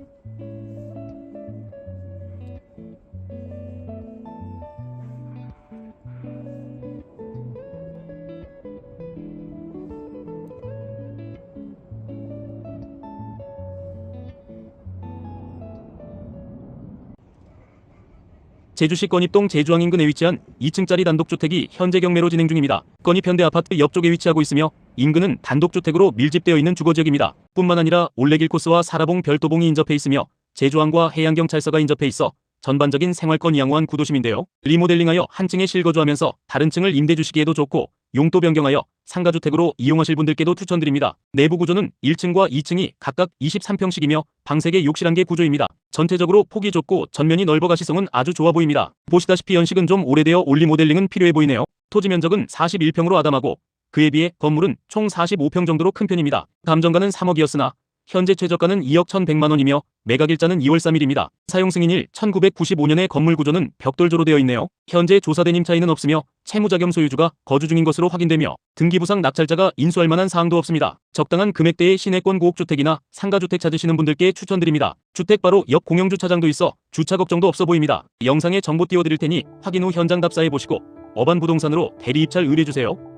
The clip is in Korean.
thank you 제주시 건입 동 제주항 인근에 위치한 2층짜리 단독주택이 현재 경매로 진행 중입니다. 건입 현대 아파트 옆쪽에 위치하고 있으며 인근은 단독주택으로 밀집되어 있는 주거지역입니다. 뿐만 아니라 올레길 코스와 사라봉 별도봉이 인접해 있으며 제주항과 해양경찰서가 인접해 있어 전반적인 생활권 양호한 구도심인데요. 리모델링하여 한 층에 실거주하면서 다른 층을 임대 주시기에도 좋고 용도 변경하여 상가주택으로 이용하실 분들께도 추천드립니다. 내부 구조는 1층과 2층이 각각 23평씩이며 방 3개 욕실 1개 구조입니다. 전체적으로 폭이 좁고 전면이 넓어 가시성은 아주 좋아 보입니다. 보시다시피 연식은 좀 오래되어 올리 모델링은 필요해 보이네요. 토지 면적은 41평으로 아담하고 그에 비해 건물은 총 45평 정도로 큰 편입니다. 감정가는 3억이었으나 현재 최저가는 2억 1,100만 원이며 매각일자는 2월 3일입니다. 사용 승인일 1995년의 건물 구조는 벽돌조로 되어 있네요. 현재 조사된 임차인은 없으며 채무자 겸 소유주가 거주 중인 것으로 확인되며 등기부상 낙찰자가 인수할 만한 사항도 없습니다. 적당한 금액대의 시내권 고옥주택이나 상가주택 찾으시는 분들께 추천드립니다. 주택 바로 옆 공영주차장도 있어 주차 걱정도 없어 보입니다. 영상에 정보 띄워드릴 테니 확인 후 현장 답사해 보시고 어반 부동산으로 대리 입찰 의뢰주세요.